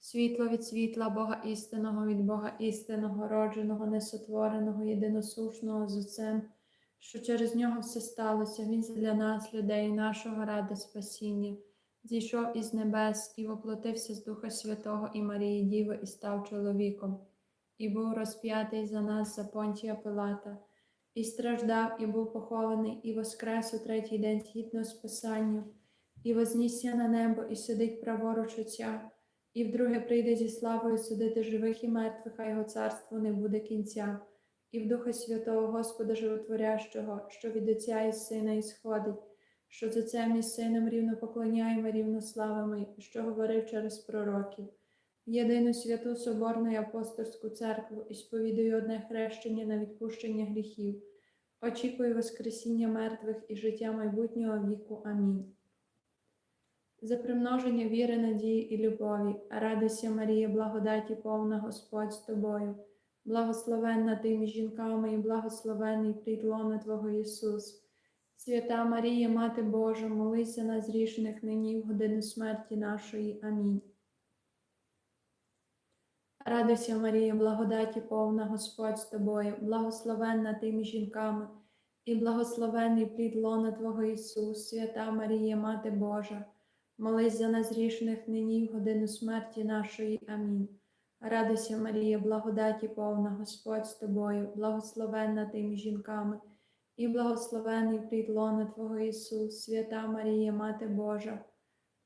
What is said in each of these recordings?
світло від світла Бога істинного від Бога істинного, родженого, несотвореного, єдиносушного з Отцем, що через нього все сталося, Він для нас, людей, нашого ради спасіння, зійшов із небес і воплотився з Духа Святого і Марії Діви, і став чоловіком, і був розп'ятий за нас за Понтія Пилата, і страждав, і був похований, і воскрес у третій день згідно з Писанням, і вознісся на небо, і сидить праворуч Отця, і вдруге прийде зі славою судити живих і мертвих, а його царство не буде кінця і в Духа Святого Господа Животворящого, що від Отця і Сина ісходить, що з Отцем і Сином рівно поклоняємо, рівно славимо, що говорив через пророків. Єдину святу Соборну і апостольську церкву і сповідую одне хрещення на відпущення гріхів. Очікую Воскресіння мертвих і життя майбутнього віку. Амінь. За примноження віри, надії і любові, радуйся, Марія, благодаті повна Господь з тобою. Благословенна ти між жінками і благословений плід лона Твого Ісус. Свята Марія, Мати Божа, молися нас грішних нині в годину смерті нашої. Амінь. Радуйся, Марія, благодаті повна Господь з тобою, благословенна ти між жінками, і благословений плід лона Твого Ісус, свята Марія, Мати Божа, молись за нас грішних нині в годину смерті нашої. Амінь. Радуйся, Марія, благодаті повна Господь з тобою, благословенна ти між жінками, і благословений плід лона Твого Ісус, свята Марія, Мати Божа,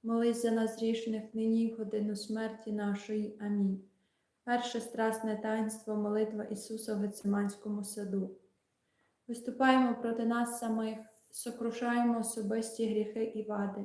молись за нас грішних нині в годину смерті нашої. Амінь. Перше страсне таїнство, молитва Ісуса в Гециманському саду. Виступаємо проти нас самих, сокрушаємо особисті гріхи і вади,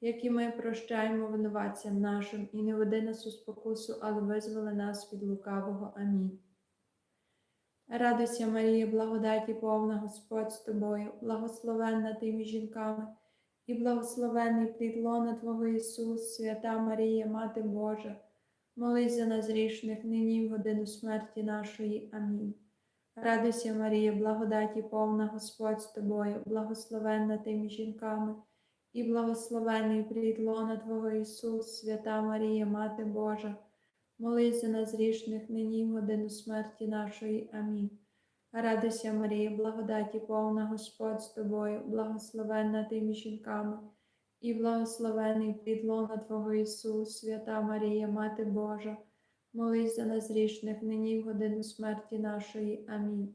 які ми прощаємо винуватцям нашим, і не веди нас у спокусу, але визволи нас від лукавого. Амінь. Радуйся, Марія, благодаті повна Господь з тобою, благословенна ти між жінками, і благословенний плід лона Твого Ісус, свята Марія, Мати Божа, молись за нас грішних нині в годину смерті нашої. Амінь. Радуйся, Марія, благодаті повна Господь з тобою, благословенна ти між жінками, і благословенний плід лона Твого Ісус, свята Марія, Мати Божа. Молись за нас грішних нині в годину смерті нашої. Амінь. Радуйся, Марія, благодаті повна Господь з тобою, благословенна ти між жінками, і благословений плід лона Твого Ісус, свята Марія, Мати Божа, молись за нас грішних нині в годину смерті нашої. Амінь.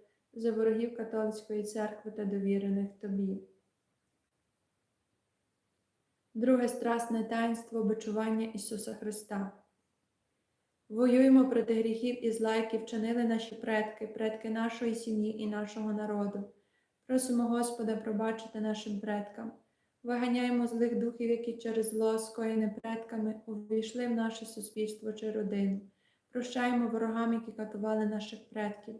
за ворогів католицької церкви та довірених Тобі. Друге страсне таїнство бичування Ісуса Христа. Воюємо проти гріхів і зла, які вчинили наші предки, предки нашої сім'ї і нашого народу. Просимо Господа пробачити нашим предкам. Виганяємо злих духів, які через зло, скоєне предками, увійшли в наше суспільство чи родину. Прощаємо ворогам, які катували наших предків.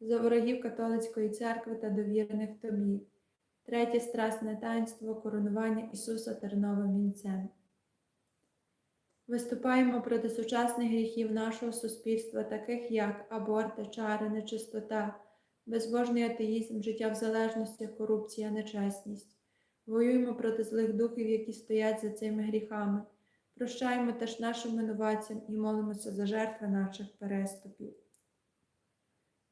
за ворогів католицької церкви та довірених тобі. Третє страсне таїнство коронування Ісуса терновим вінцем. Виступаємо проти сучасних гріхів нашого суспільства, таких як аборти, чари, нечистота, безбожний атеїзм, життя в залежності, корупція, нечесність. Воюємо проти злих духів, які стоять за цими гріхами. Прощаємо теж нашим винуватцям і молимося за жертви наших переступів.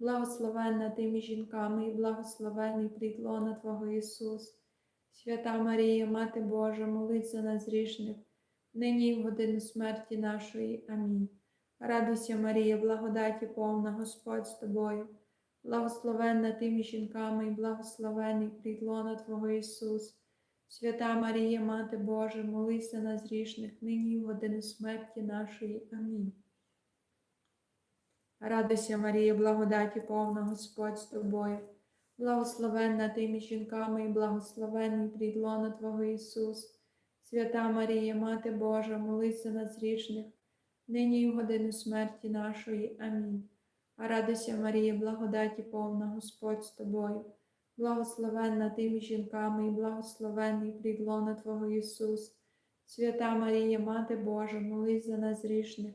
благословенна ти між жінками, і благословений плід Твого Ісус. Свята Марія, Мати Божа, молись за нас грішних, нині і в годину смерті нашої. Амінь. Радуйся, Марія, благодаті повна Господь з тобою, благословенна ти між жінками, і благословений плід Твого Ісус. Свята Марія, Мати Божа, молись за нас грішних, нині і в годину смерті нашої. Амінь. Радуйся, Марія, благодаті повна Господь з тобою, благословенна ти між жінками, і благословений плід лона Твого Ісус. Свята Марія, Мати Божа, молись за нас грішних, нині і в годину смерті нашої. Амінь. Радуйся, Марія, благодаті повна Господь з тобою, благословенна ти між жінками, і благословений плід лона Твого Ісус. Свята Марія, Мати Божа, молись за нас грішних,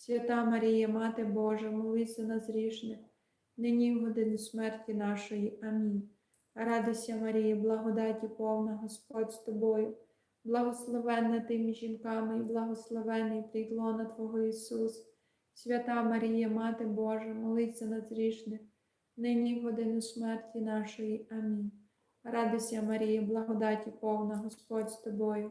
Свята Марія, Мати Божа, молись за нас грішних, нині в годину смерті нашої. Амінь. Радуйся, Марія, благодаті повна Господь з тобою, благословенна ти між жінками, і благословений плід лона Твого Ісус. Свята Марія, Мати Божа, молись за нас грішних, нині в годину смерті нашої. Амінь. Радуйся, Марія, благодаті повна Господь з тобою.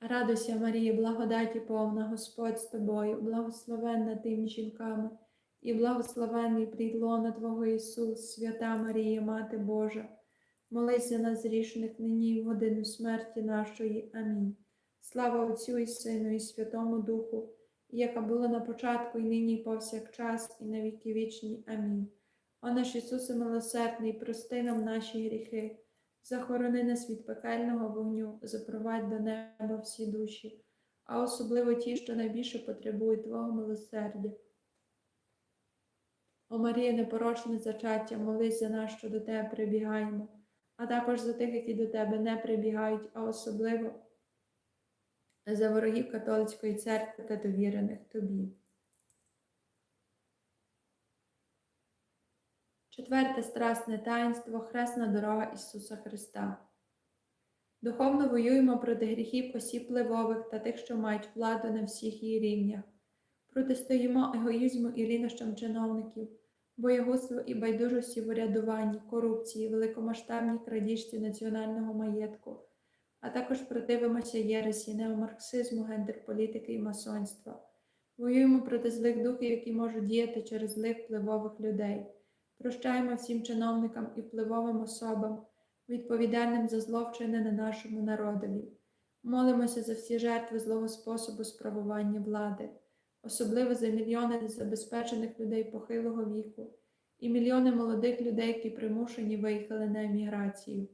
Радуйся, Марія, благодаті повна Господь з тобою, благословенна ти між жінками, і благословенний плід Твого Ісус, свята Марія, Мати Божа, молись за нас грішних нині в годину смерті нашої. Амінь. Слава Отцю і Сину, і Святому Духу, яка була на початку, і нині, і повсякчас, і на віки вічні. Амінь. О наш Ісусе милосердний, прости нам наші гріхи. Захорони нас від пекельного вогню, запровадь до неба всі душі, а особливо ті, що найбільше потребують Твого милосердя. О Марія, непорочне зачаття, молись за нас, що до Тебе прибігаємо, а також за тих, які до Тебе не прибігають, а особливо за ворогів католицької церкви та довірених Тобі. Четверте страсне таїнство Хресна дорога Ісуса Христа. Духовно воюємо проти гріхів осіб пливових та тих, що мають владу на всіх її рівнях. Протистоїмо егоїзму і лінощам чиновників, боягузтву і байдужості в урядуванні, корупції, великомасштабній крадіжці національного маєтку, а також противимося єресі, неомарксизму, гендерполітики і масонства. Воюємо проти злих духів, які можуть діяти через злих впливових людей. Прощаємо всім чиновникам і впливовим особам, відповідальним за зло вчинене нашому народові. Молимося за всі жертви злого способу справування влади, особливо за мільйони незабезпечених людей похилого віку і мільйони молодих людей, які примушені виїхали на еміграцію.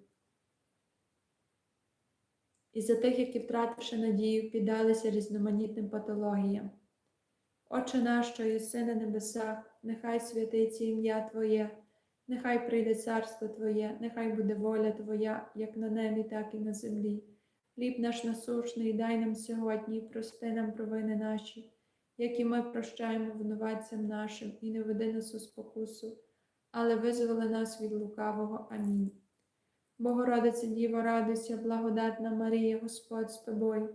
І за тих, які, втративши надію, піддалися різноманітним патологіям. Отче наш, що єси на небесах, нехай святиться ім'я Твоє, нехай прийде царство Твоє, нехай буде воля Твоя, як на небі, так і на землі. Хліб наш насушний дай нам сьогодні, прости нам провини наші, як і ми прощаємо винуватцям нашим, і не веди нас у спокусу, але визволи нас від лукавого. Амінь. Богородице Діво, радуйся, благодатна Марія, Господь з тобою,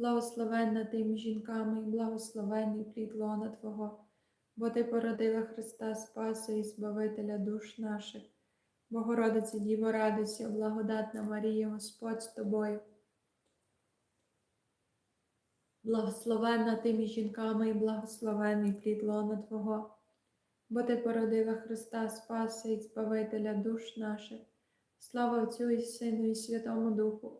благословенна ти між жінками, і благословенний плід лона Твого, бо Ти породила Христа Спаса і Збавителя душ наших. Богородице Діво, радуйся, благодатна Марія, Господь з тобою. Благословенна ти між жінками, і благословенний плід лона Твого, бо Ти породила Христа Спаса і Збавителя душ наших. Слава Отцю і Сину, і Святому Духу,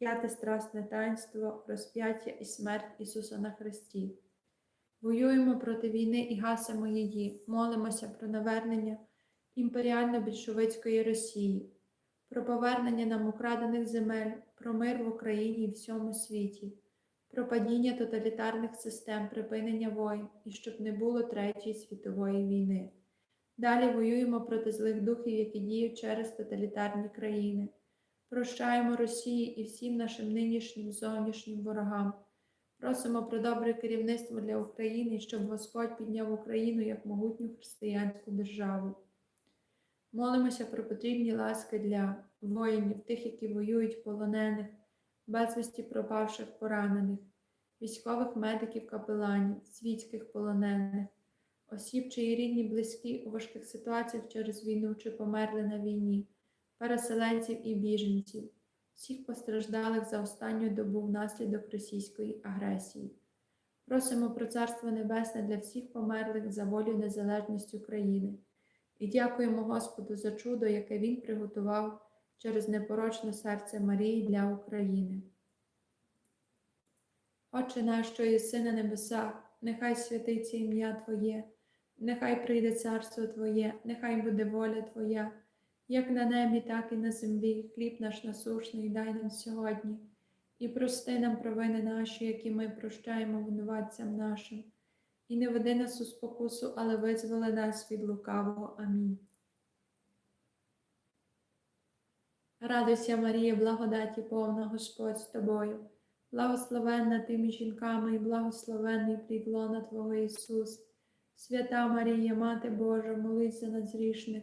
П'яте страсне таїнство, розп'яття і смерть Ісуса на Христі. Воюємо проти війни і гасимо її, молимося про навернення імперіально-більшовицької Росії, про повернення нам украдених земель, про мир в Україні і всьому світі, про падіння тоталітарних систем, припинення воїн і щоб не було Третьої світової війни. Далі воюємо проти злих духів, які діють через тоталітарні країни. Прощаємо Росії і всім нашим нинішнім зовнішнім ворогам. Просимо про добре керівництво для України, щоб Господь підняв Україну як могутню християнську державу. Молимося про потрібні ласки для воїнів, тих, які воюють полонених, безвісті пропавших поранених, військових медиків, капеланів, світських полонених осіб, чиї рідні, близькі у важких ситуаціях через війну чи померли на війні, переселенців і біженців, всіх постраждалих за останню добу внаслідок російської агресії. Просимо про Царство Небесне для всіх померлих за волю і незалежність України і дякуємо Господу за чудо, яке Він приготував через непорочне серце Марії для України. Отче наш, що єси на нехай святиться ім'я Твоє. Нехай прийде царство Твоє, нехай буде воля Твоя, як на небі, так і на землі. Хліб наш насушний дай нам сьогодні, і прости нам провини наші, які ми прощаємо винуватцям нашим, і не веди нас у спокусу, але визволи нас від лукавого. Амінь. Радуйся, Марія, благодаті повна Господь з тобою, благословенна ти між жінками і благословенний плід лона Твого Ісус. Свята Марія, Мати Божа, молись за нас грішних,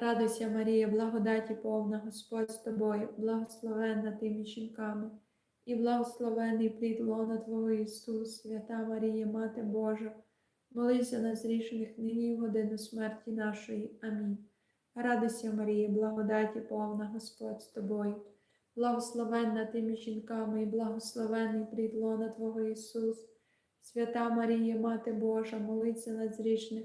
Радуйся, Марія, благодаті повна Господь з тобою, благословенна ти між жінками, і благословений плід лона Твого Ісус, свята Марія, Мати Божа, молись за нас рішених нині й в годину смерті нашої. Амінь. Радуйся, Марія, благодаті повна Господь з тобою, благословенна ти між жінками, і благословений плід лона Твого Ісус, свята Марія, Мати Божа, молись за нас грішних,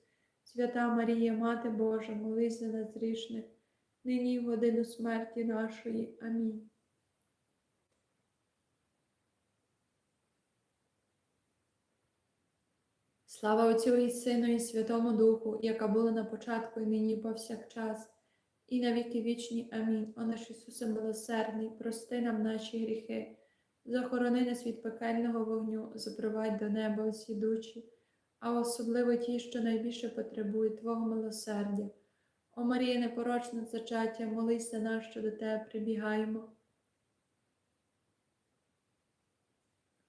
Свята Марія, Мати Божа, молись за нас грішних, нині й в годину смерті нашої. Амінь. Слава Отцю і Сину, і Святому Духу, яка була на початку, і нині, і повсякчас, і на віки вічні. Амінь. О наш Ісусе милосердний, прости нам наші гріхи, захорони нас від пекельного вогню, запровадь до неба усі душі, а особливо ті, що найбільше потребують Твого милосердя. О Марія, непорочне зачаття, молись за нас, що до Тебе прибігаємо.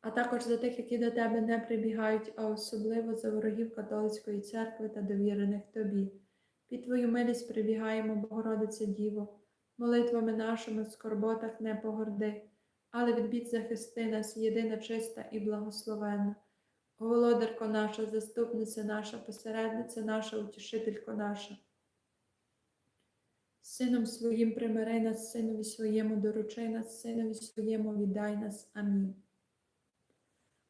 а також за тих, які до тебе не прибігають, а особливо за ворогів католицької церкви та довірених тобі. Під Твою милість прибігаємо, Богородице Діво, молитвами нашими в скорботах не погорди, але від бід захисти нас, єдина чиста і благословенна. Володарко наша, заступниця наша, посередниця наша, утішителько наша. Сином своїм примири нас, синові своєму доручи нас, синові своєму віддай нас. Амінь.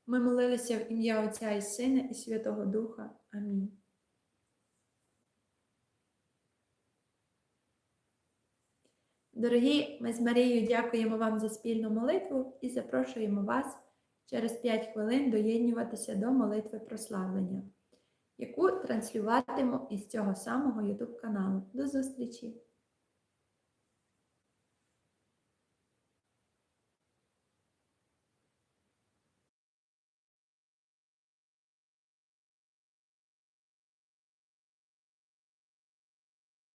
Ми молилися в ім'я Отця і Сина, і Святого Духа. Амінь. Дорогі, ми з Марією дякуємо вам за спільну молитву і запрошуємо вас через 5 хвилин доєднюватися до молитви прославлення, яку транслюватиму із цього самого YouTube каналу. До зустрічі!